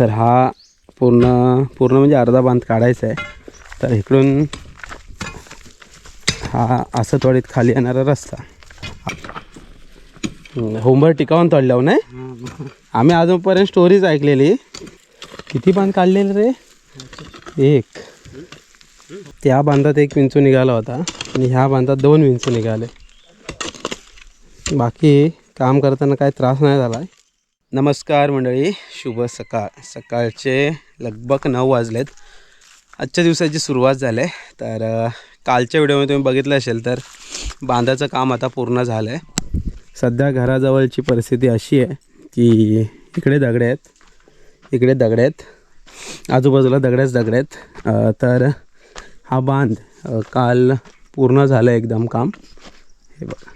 तर हा पूर्ण पूर्ण म्हणजे अर्धा बांध काढायचा आहे. तर इकडून हा असं थोडीत खाली येणारा रस्ता. होमवर टिकावून तोडल्यावर नाही? आम्ही अजूनपर्यंत स्टोरीज ऐकलेली. किती बांध काढलेले रे? एक. त्या बांधात एक विंचू निघाला होता आणि ह्या बांधात दोन विंचू निघाले. बाकी काम करताना काही त्रास नाही झाला नमस्कार मंडळी शुभ सकाळ. सकाळचे लगभग नऊ वाजलेत. आजच्या दिवसाची सुरुवात झाली आहे. तर कालच्या व्हिडिओमध्ये तुम्ही बघितलं असेल तर बांधाचं काम आता पूर्ण झालं आहे सध्या घराजवळची परिस्थिती अशी आहे की इकडे दगडे आहेत इकडे दगड आहेत आजूबाजूला दगड्याच दगड आहेत. तर हा बांध काल पूर्ण झालं एकदम काम. हे बघा.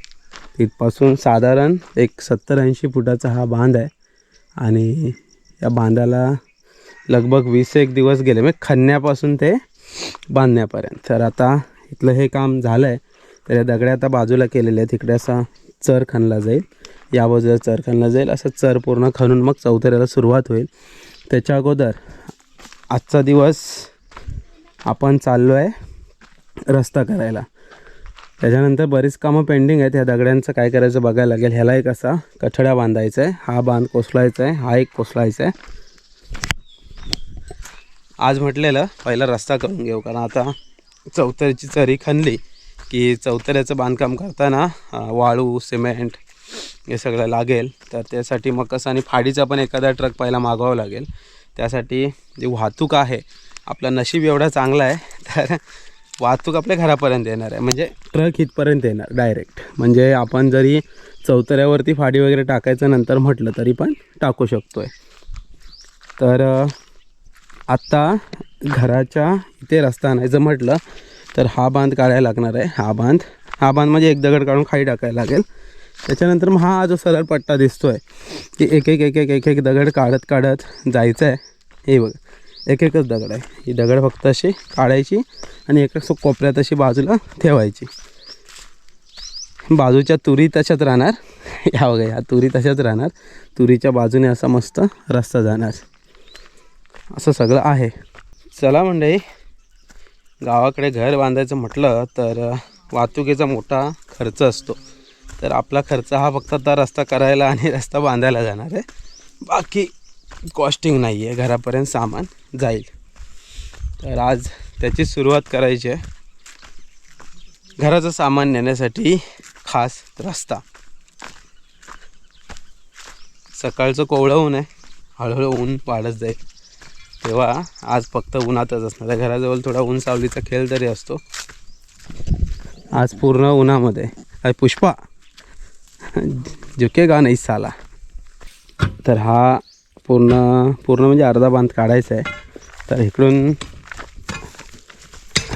तिथपासून साधारण एक सत्तर ऐंशी फुटाचा हा बांध आहे. आणि या बांधाला लगभग वीस एक दिवस गेले म्हणजे खणण्यापासून ते बांधण्यापर्यंत. तर आता इथलं हे काम झालं आहे तर या दगड्या आता बाजूला केलेले आहेत. तिकडे असा चर खणला जाईल. या बाजूला चर खणला जाईल. असं चर पूर्ण खणून मग चौथऱ्याला सुरुवात होईल. त्याच्या अगोदर आजचा दिवस आपण चाललो आहे रस्ता करायला. त्याच्यानंतर बरीच कामं पेंडिंग आहेत. ह्या दगड्यांचं काय करायचं बघायला लागेल. ह्याला एक असा कठड्या बांधायचा आहे हा बांध कोसलायचा आहे हा एक कोसलायचा आहे आज म्हटलेलं पहिला रस्ता करून घेऊ. कारण आता चौतऱ्याची चरी खणली की चौतऱ्याचं बांधकाम करताना वाळू सिमेंट हे सगळं लागेल. तर त्यासाठी मग कसं आणि फाडीचा पण एखादा ट्रक पहिला मागवावा लागेल. त्यासाठी जी वाहतूक आहे आपला नशीब एवढा चांगला आहे. तर वाहतूक आपल्या घरापर्यंत येणार आहे. म्हणजे ट्रक इथपर्यंत येणार डायरेक्ट म्हणजे आपण जरी चौतऱ्यावरती फाडी वगैरे टाकायचं नंतर म्हटलं तरी पण टाकू शकतो आहे तर आत्ता घराच्या इथे रस्ता आणायचं म्हटलं तर हा बांध काढायला लागणार आहे. हा बांध हा बांध म्हणजे एक दगड काढून खाली टाकायला लागेल. त्याच्यानंतर मग हा जो सरळ पट्टा दिसतो आहे की एक एक एक एक एक एक दगड काढत काढत जायचं आहे हे बघ. एक एकच दगड आहे. ही दगड फक्त अशी काढायची आणि एक एक कोपऱ्यात अशी बाजूला ठेवायची. बाजूच्या तुरी तशाच राहणार. या बघा ह्या तुरी तशाच राहणार. तुरीच्या बाजूने असा मस्त रस्ता जाणार. असं सगळं आहे. चला मंडळी गावाकडे घर बांधायचं म्हटलं तर वाहतुकीचा मोठा खर्च असतो. तर आपला खर्च हा फक्त आता रस्ता करायला आणि रस्ता बांधायला जाणार आहे. बाकी कॉस्टिंग नाही आहे घरापर्यंत सामान जाईल. तर आज त्याची सुरुवात करायची आहे. घराचं सामान नेण्यासाठी खास रस्ता. सकाळचं कोवळं ऊन आहे. हळूहळू ऊन वाढत जाईल. तेव्हा आज फक्त उन्हातच असणार आहे. घराजवळ थोडा ऊन सावलीचा खेळ तरी असतो. आज पूर्ण उन्हामध्ये. अरे पुष्पा. झुकेगा नाही साला. तर हा पूर्ण पूर्ण म्हणजे अर्धा बांध काढायचा आहे. तर इकडून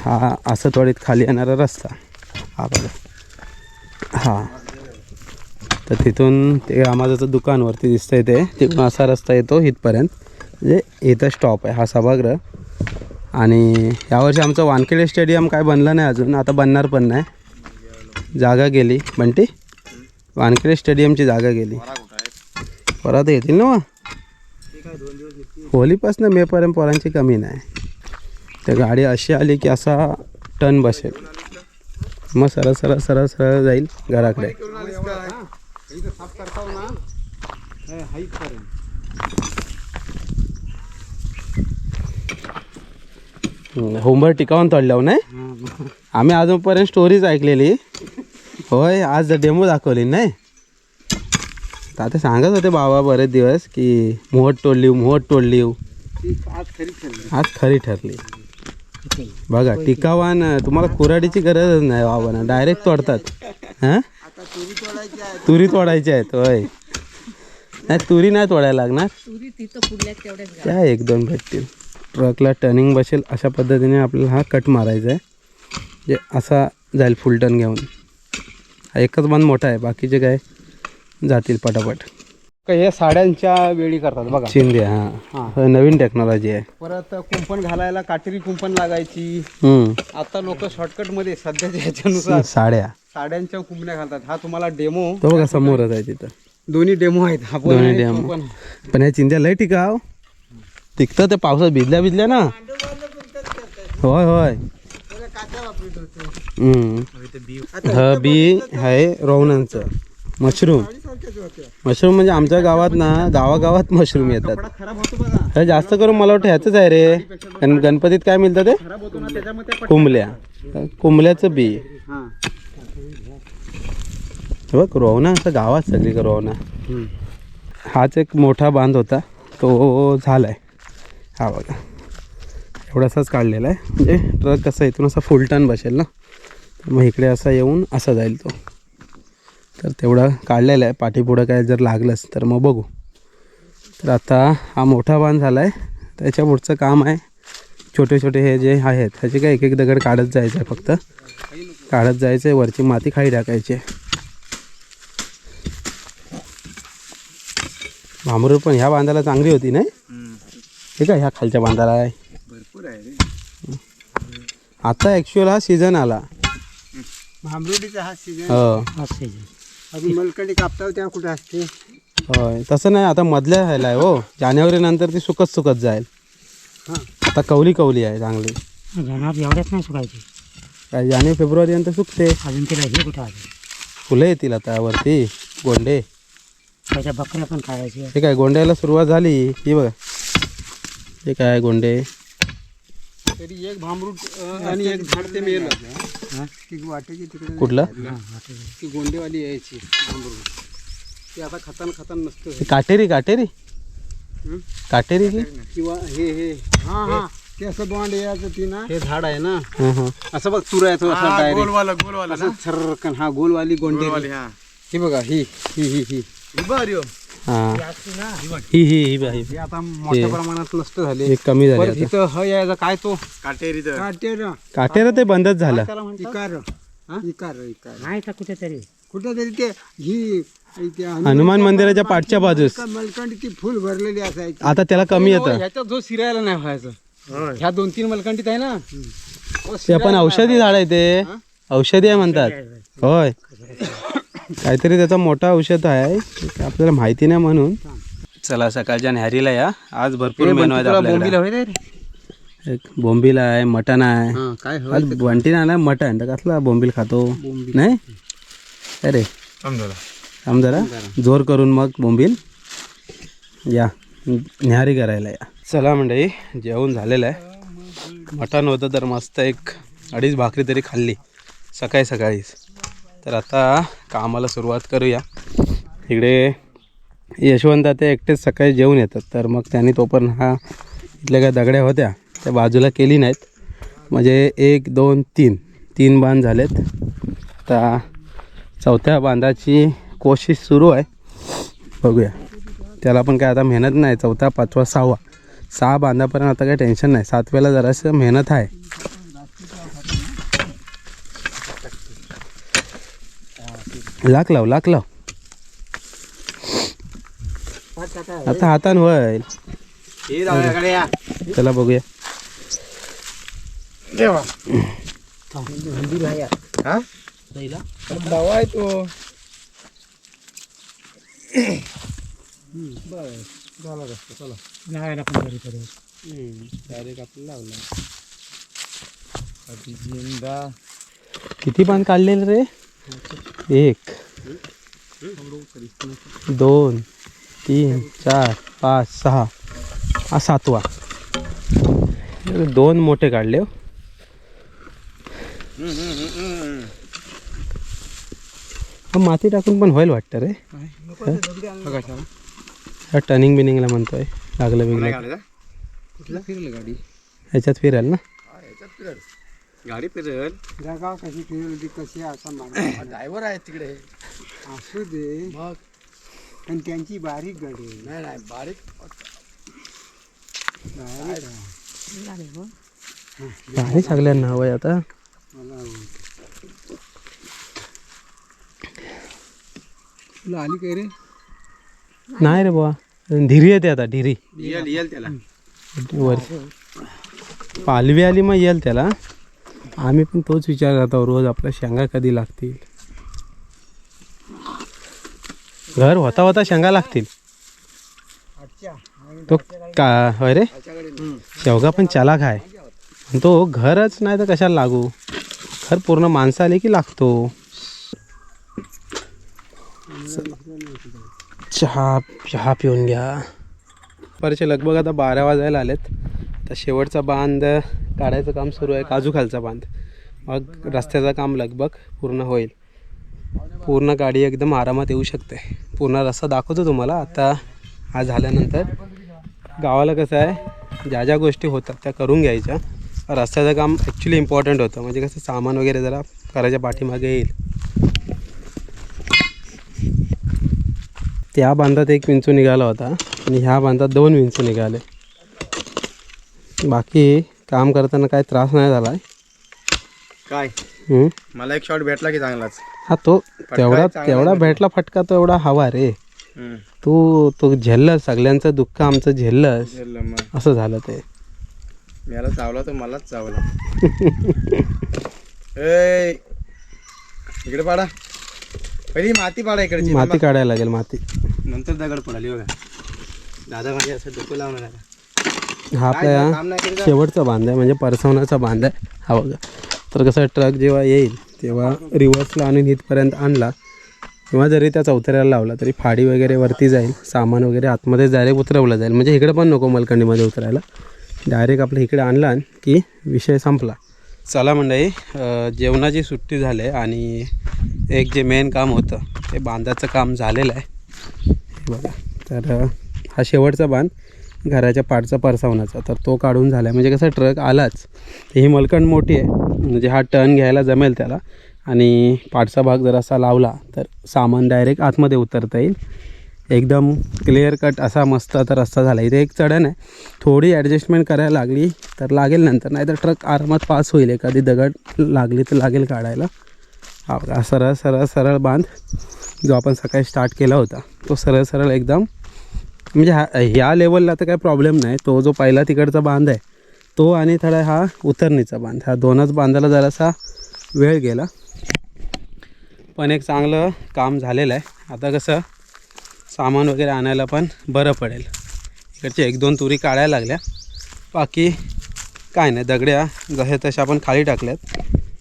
हा असं थोडीत खाली येणारा रस्ता. हा बघा. हा. तर तिथून ते रामाजाचं दुकानवरती दिसतंय ते. तिकडून असा रस्ता येतो इथपर्यंत. म्हणजे इथं स्टॉप आहे हा सभागृह. आणि यावर्षी आमचं वानखेडे स्टेडियम काय बनलं नाही अजून. आता बनणार पण नाही. जागा गेली. बंटी? वानखेडे स्टेडियमची जागा गेली. परत येतील ना होलीपासनं मेपर्यंत पोरांची कमी नाही. तर गाडी अशी आली की असा टन बसेल. मग सरळ सरळ सरळ सरळ जाईल घराकडे. होंबर टिकावून तोडल्यावर नाही? आम्ही अजूनपर्यंत स्टोरीज ऐकलेली. होय आज डेमो दाखवली नाही? तर आता सांगत होते बाबा बरेच दिवस की मोहट तोडली मोहट तोडली आज खरी ठरली. बघा टिकावान तुम्हाला कुऱ्हाडीची गरजच नाही बाबांना. डायरेक्ट तोडतात. हां? तुरी तोडायची आहेत होय. नाही तुरी नाही तोडायला लागणार. त्या एक दोन भेटतील. ट्रकला टर्निंग बसेल अशा पद्धतीने आपल्याला हा कट मारायचा आहे. जे असा जाईल फुल टर्न घेऊन. हा एकच बांध मोठा आहे बाकीचे काय? जातील पटापट. हे साड्यांच्या वेळी करतात बघा. शिंदे हां. नवीन टेक्नॉलॉजी आहे. परत कुंपण घालायला काटेरी कुंपण लागायची. आता लोक शॉर्टकटमध्ये सध्याच्या ह्याच्यानुसार साड्या. साड्यांच्या कुंपण्या घालतात. हा तुम्हाला डेमो तो बघा समोरच आहे तिथं. दोन्ही डेमो आहेत. हा पण दोन्ही. तो पण. ह्या चिंध्या लय टिकाव तिकतं ते पावसात भिजल्या भिजल्या ना. होय होय. हम्म. हा बी आहे रोवणांचं मशरूम. मशरूम म्हणजे आमच्या गावात ना गावागावात मशरूम येतात. जास्त करून मला वाटतं ह्याचंच आहे रे. कारण गणपतीत काय मिळतं ते? कुंबल्या. कुंबल्याचं बी. बघ रोवना असं गावात सगळी रोवना हाच एक मोठा बांध होता. तो झालाय. हा बघा. एवढासाच काढलेला आहे. म्हणजे ट्रक कसा इथून असा फुलटन बसेल ना? मग इकडे असा येऊन असा जाईल तो. तर तेवढा काढलेला आहे. पाठीपुढं काय जर लागलंच तर मग बघू. तर आता हा मोठा बांध झाला आहे त्याच्या पुढचं काम आहे. छोटे छोटे हे जे आहेत ह्याचे काय एक एक दगड काढत जायचं आहे फक्त. काढत जायचं आहे वरची माती खाली टाकायची आहे. पण ह्या बांधाला चांगली होती नाही? हे काय ह्या खालच्या बांधाला आहे? भरपूर आहे रे. आता ॲक्च्युअल हा सीझन आला. भांबरुडीचा हा सीझन हो. अजून मलकडी कापताव त्या कुठे असते? होय तसं नाही आता मधल्या ह्याला आहे हो. जानेवारी नंतर ती सुकत सुकत जाईल. हां. आता कवली कवली आहे चांगली. जाणार एवढ्याच नाही सुकायची. काय जानेवारी फेब्रुवारी नंतर सुकते. अजून तिला हे कुठं आले फुलं येतील आता वरती गोंडे. त्याच्या बकऱ्या पण खायची. हे काय गोंड्याला सुरुवात झाली. ही बघा. हे काय गोंडे. तरी एक भांबरूट अं, आणि एक झाड ते मेलं. ती वाटेची तिकडे कुठलं? ती गोंडेवाली यायची ती आता खाताना खाताना नसतं हे काटेरी काटेरी? हं? काटेरी की किंवा हे हे. हा हा. ते असं बॉन्ड यायचं ती ना. हे झाड आहे ना? हां हां. असं बघ चुरायचं असं डायरेक्ट गोलवाला गोलवाला असं छर्रकन. हा गोलवाली गोंडे ही. बघा ही ही ही ही. हां ही. ही ही बघा, ही. हे आता मोठ्या प्रमाणात नष्ट झाले. हे कमी झाले परत आता. इथं ह यायचा काय तो? काटेरी काटेर. काटेर ते बंदच झालं. त्याला म्हणतात? इकार. हा? इकार इकार. नाही तर कुठेतरी? कुठेतरी ते ही हनुमान मंदिराच्या पाठच्या बाजूस. मलकंडी ती फुल भरलेली असायची. आता त्याला कमी येतं. ह्याच्यात जो सिरायला नाही व्हायचं. ह्या. दोन तीन मलकंडीत आहे ना? तो ते पण औषधी झाड आहे ते. औषधी आहे म्हणतात. होय. काहीतरी त्याचा मोठा औषध आहे. आपल्याला माहिती नाही म्हणून. चला सकाळच्या न्यारीला या. आज भरपूर मेनू आहेत आपल्याकडे. एक बोंबील आहे मटण आहे. हा, काय आज बंटी आलाय मटण. तर कसला बोंबील खातो? नाही? अरे. थांब जरा जोर करून मग बोंबील. या न्याहारी करायला या. चला मंडळी जेवण झालेलं आहे. मटण होतं तर मस्त एक अडीच भाकरी तरी खाल्ली. सकाळी सकाळीच. तर आता कामाला सुरुवात करूया. इकडे यशवंत ते एकटेच सकाळी जेवून येतात. तर मग त्यांनी तोपर्यंत हा इथल्या काय दगड्या होत्या त्या बाजूला केली नाहीत. म्हणजे एक दोन तीन. तीन बांध झालेत. आता चौथ्या बांधाची कोशिश सुरू आहे. बघूया. त्याला पण काय आता मेहनत नाही. चौथा पाचवा सहावा. सहा बांधापर्यंत आता काही टेन्शन नाही. सातव्याला जरासं मेहनत आहे. लाख लाव लाख लाव. आता हातान होईल चला बघूया आहे तो पडेल डायरेक्ट लावला किती पान काढलेले रे? एक दोन तीन चार पाच सहा. हा सातवा. दोन मोठे काढले हो. हा माती टाकून पण होईल वाटतं रे. हा? टर्निंग बिनिंगला म्हणतोय. लागलं बिगलं कुठला? फिरलं गाडी ह्याच्यात फिरेल. ना गाडी फिरल जागा कशी फिरल ती कशी असा ड्रायव्हर आहे तिकडे. असू दे. मग? पण त्यांची बारीक गाडी नाही नाही बारीक. भारी सगळ्यांना हवं आहे. आता. तुला आली काय रे? नाही रे बुवा. ढिरी येते आता ढिरी येल येल त्याला. वर. पालवी आली मग येईल त्याला. आम्ही पण तोच विचार करतो रोज आपल्या शेंगा कधी लागतील? घर होता होता शेंगा लागतील. तो का अरे शेवगा पण चलाक आहे तो घरच नाही तर कशाला लागू? घर पूर्ण माणसं आली की लागतो. चहा चहा पिऊन घ्या. परचे लगभग आता बारा वाजायला आलेत. आता शेवटचा बांध काढायचं काम सुरू आहे काजू खालचा बांध. मग रस्त्याचं काम लगभग पूर्ण होईल. पूर्ण गाडी एकदम आरामात येऊ शकते. पूर्ण रस्ता दाखवतो तुम्हाला. आता हा झाल्यानंतर गावाला कसं आहे ज्या ज्या गोष्टी होतात त्या करून घ्यायच्या. रस्त्याचं काम ॲक्च्युली इम्पॉर्टंट होतं. म्हणजे कसं सामान वगैरे जरा करायच्या पाठीमागे येईल. त्या बांधात एक विंचू निघाला होता आणि ह्या बांधात दोन विंचू निघाले. बाकी काम करताना काही त्रास नाही झाला काय? मला एक शॉट भेटला की चांगलाच. हा तो तेवढा तेवढा भेटला. फटका तो एवढा हवा रे. तू तो झेललंस सगळ्यांचं दुःख आमचं झेललंस मग. असं झालं ते. मला चावला तर मलाच चावला. इकडे पाडा. पहिली माती पाडा इकडची. माती काढायला लागेल माती. नंतर दगड पडाली बघा दादा माझे असं डोकं लावणार आहे. हा केलं शेवटचा बांध आहे म्हणजे परसवण्याचा बांध आहे. हा बघा. तर कसं ट्रक जेव्हा येईल तेव्हा रिव्हर्सला आणून इथपर्यंत आणला किंवा जरी त्या चौथऱ्याला लावला तरी फाडी वगैरे वरती जाईल सामान वगैरे आतमध्ये डायरेक्ट उतरवलं जाईल. म्हणजे इकडे पण नको मलकंडीमध्ये उतरायला. डायरेक्ट आपलं इकडे आणला की विषय संपला. चला मंडळी जेवणाची सुट्टी झाली आहे आणि एक जे मेन काम होतं ते बांधाचं काम झालेलं आहे. बघा. तर हा शेवटचा बांध. घराच्या पाठचा परसावण्याचा. तर तो काढून झाला आहे म्हणजे कसं ट्रक आलाच. ही मलकण मोठी आहे. म्हणजे हा टर्न घ्यायला जमेल त्याला. आणि पाठचा भाग जर असा लावला तर सामान डायरेक्ट आतमध्ये उतरता येईल. एकदम क्लिअर कट असा मस्त आता रस्ता झाला. इथे एक चढण आहे. थोडी ॲडजस्टमेंट करायला लागली तर लागेल नंतर. नाही तर ट्रक आरामात पास होईल. एखादी दगड लागली तर लागेल काढायला. हा सरळ सरळ सरळ बांध जो आपण सकाळी स्टार्ट केला होता. तो सरळ सरळ एकदम म्हणजे हा ह्या लेवलला तर काही प्रॉब्लेम नाही. तो जो पहिला तिकडचा बांध आहे तो आणि थोडा हा उतरणीचा बांध. हा दोनच बांधाला जरासा वेळ गेला. पण एक चांगलं काम झालेलं आहे. आता कसं सामान वगैरे आणायला पण बरं पडेल. इकडचे एक दोन तुरी काढायला लागल्या. बाकी काय नाही दगड्या जशा तशा आपण खाली टाकल्यात.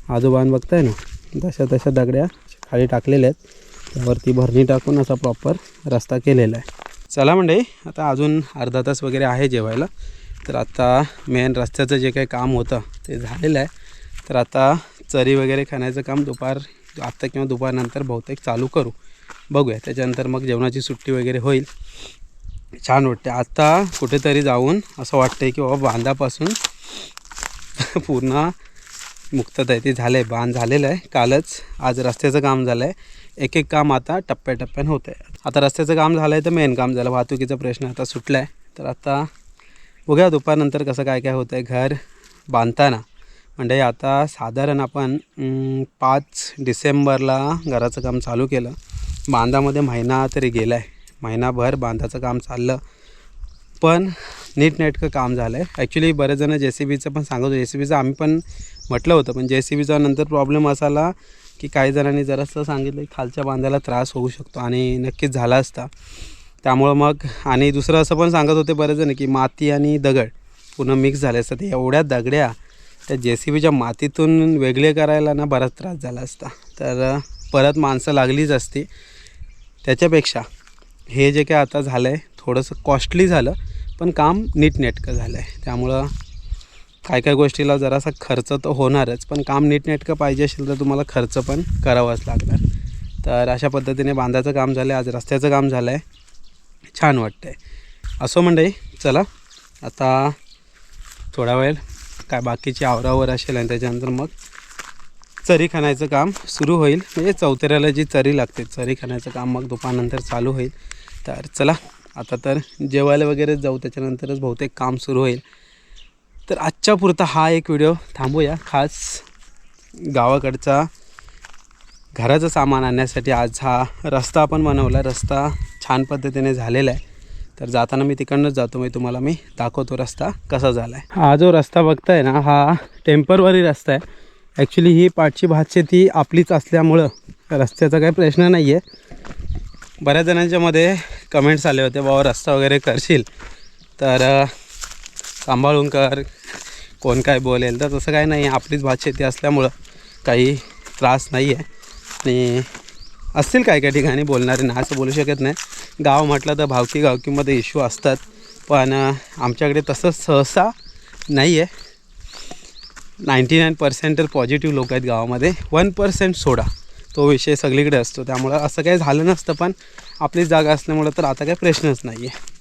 आजोबान बघताय ना तशा तशा दगड्या खाली टाकलेल्या आहेत. त्यावरती भरणी टाकून असा प्रॉपर रस्ता केलेला आहे. चला म्हणजे आता अजून अर्धा तास वगैरे आहे जेवायला. तर आता मेन रस्त्याचं जे काही काम होतं ते झालेलं आहे. तर आता चरी वगैरे खाण्याचं काम दुपार आत्ता किंवा दुपारनंतर बहुतेक चालू करू. बघूया त्याच्यानंतर मग जेवणाची सुट्टी वगैरे होईल. छान वाटते आता कुठेतरी जाऊन असं वाटतंय की बाबा बांधापासून पूर्ण मुक्तता आहे. ते झालं आहे बांध झालेलं आहे. कालच आज रस्त्याचं काम झालं आहे एक एक काम आता टप्प्याटप्प्यानं होतं आहे आता रस्त्याचं काम झालं आहे तर मेन काम झालं. वाहतुकीचा प्रश्न आता सुटला आहे तर आता बघूया दुपारनंतर कसं काय काय होतं आहे घर बांधताना. म्हणजे आता साधारण आपण पाच डिसेंबरला घराचं काम चालू केलं. बांधामध्ये महिना तरी गेला आहे महिनाभर बांधाचं काम चाललं. पण नीटनेटकं काम झालं आहे ॲक्च्युली बरेच जण जे सी बीचं पण सांगत. होते जे सी बीचं आम्ही पण म्हटलं होतं. पण जे सी बीचा नंतर प्रॉब्लेम असाला की काही जणांनी जरासं सांगितलं की खालच्या बांधायला त्रास होऊ शकतो आणि नक्कीच झाला असता. त्यामुळं मग आणि दुसरं असं पण सांगत होते बरेच जण की माती आणि दगड पुन्हा मिक्स झाले असतात एवढ्या दगड्या त्या जे सी बीच्या मातीतून वेगळे करायला ना बराच त्रास झाला असता. तर परत माणसं लागलीच असती. त्याच्यापेक्षा हे जे काय आता झालं आहे थोडंसं कॉस्टली झालं पण काम नीटनेटकं झालं आहे त्यामुळं काय काय गोष्टीला जरासा खर्च तर होणारच पण काम नीटनेटकं पाहिजे असेल तर तुम्हाला खर्च पण करावाच लागणार. तर अशा पद्धतीने बांधाचं काम झालं आहे आज रस्त्याचं काम झालं आहे छान वाटतं आहे असो मंडळी चला. आता थोडा वेळ काय बाकीची आवरावर असेल आणि त्याच्यानंतर मग चरी खाण्याचं काम सुरू होईल. म्हणजे चौथऱ्याला जी चरी लागते चरी खाण्याचं काम मग दुपारनंतर चालू होईल. तर चला. आता तर जेवायला वगैरे जाऊ त्याच्यानंतरच बहुतेक काम सुरू होईल. तर आजच्या पुरता हा एक व्हिडिओ थांबूया. खास गावाकडचा घराचं सामान आणण्यासाठी आज हा रस्ता आपण बनवला. रस्ता छान पद्धतीने झालेला आहे. तर जाताना मी तिकडनंच जातो. मी तुम्हाला मी दाखवतो रस्ता कसा झाला आहे हा जो रस्ता बघताय ना हा टेम्परवरी रस्ता आहे. ॲक्च्युली ही पाठची भातशेती आपलीच असल्यामुळं रस्त्याचा काही प्रश्न नाही आहे बऱ्याच जणांच्यामध्ये कमेंट्स आले होते बाबा रस्ता वगैरे करशील? तर सांभाळून कर. कोण काय बोलेल? तर तसं काय नाही. आपलीच भात शेती असल्यामुळं काही त्रास नाही आहे आणि असतील काय काय ठिकाणी बोलणारे. ना असं बोलू शकत नाही. गाव म्हटलं तर भावकी गावकीमध्ये इश्यू असतात. पण आमच्याकडे तसं सहसा नाही आहे नाईंटी नाईन पर्सेंट तर पॉझिटिव्ह लोक आहेत गावामध्ये. वन पर्सेंट सोडा. तो विषय सगळीकडे असतो. त्यामुळं असं काही झालं नसतं. पण आपलीच जागा असल्यामुळं तर आता काही प्रश्नच नाही आहे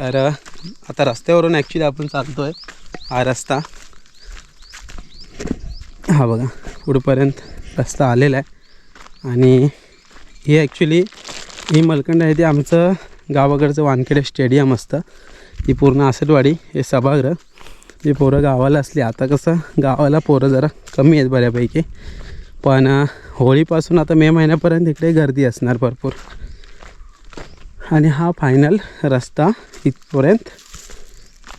तर आता रस्त्यावरून ॲक्च्युली आपण चालतो आहे हा रस्ता. हा बघा पुढपर्यंत रस्ता आलेला आहे. आणि ही ॲक्च्युली ही मलकंड आहे ते आमचं गावाकडचं वानखेडे स्टेडियम असतं. ही पूर्ण आसटवाडी हे सभागृह. जे पोरं गावाला असली आता कसं गावाला पोरं जरा कमी आहेत बऱ्यापैकी. पण होळीपासून आता मे महिन्यापर्यंत इकडे गर्दी असणार भरपूर. आणि हा फायनल रस्ता इथपर्यंत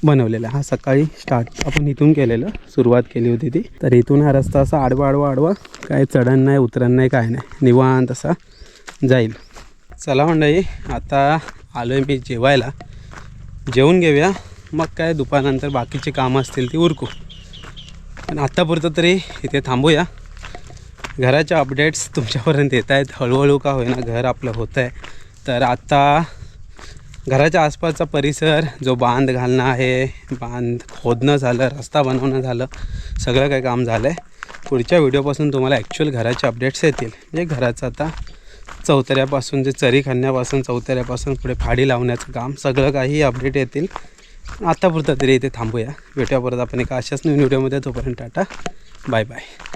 बनवलेला हा सकाळी स्टार्ट आपण इथून केलेलं सुरुवात केली होती ती. तर इथून हा रस्ता असा आडवा आडवा आडवा काय चढण नाही उतरण नाही काय नाही. निवांत असा जाईल. चला मंडळी आता आलो आहे मी जेवायला. जेवून घेऊया. मग काय दुपारनंतर बाकीची कामं असतील ती उरकू. पण आत्तापुरतं तरी इथे थांबूया. घराच्या अपडेट्स तुमच्यापर्यंत येत आहेत. हळूहळू का होईना घर आपलं होतं आहे तर आत्ता घराच्या आसपासचा परिसर जो बांध घालणं आहे बांध खोदणं झालं रस्ता बनवणं झालं सगळं काही काम झालं आहे पुढच्या व्हिडिओपासून तुम्हाला ॲक्च्युअल घराचे अपडेट्स येतील. म्हणजे घराचं आता चौतऱ्यापासून जे चरी खाण्यापासून चौतऱ्यापासून पुढे फाडी लावण्याचं काम सगळं काही अपडेट येतील. आत्तापुरतं तरी इथे थांबूया. भेटूया परत आपण एका अशाच नवीन व्हिडिओमध्ये तोपर्यंत टाटा. Bye bye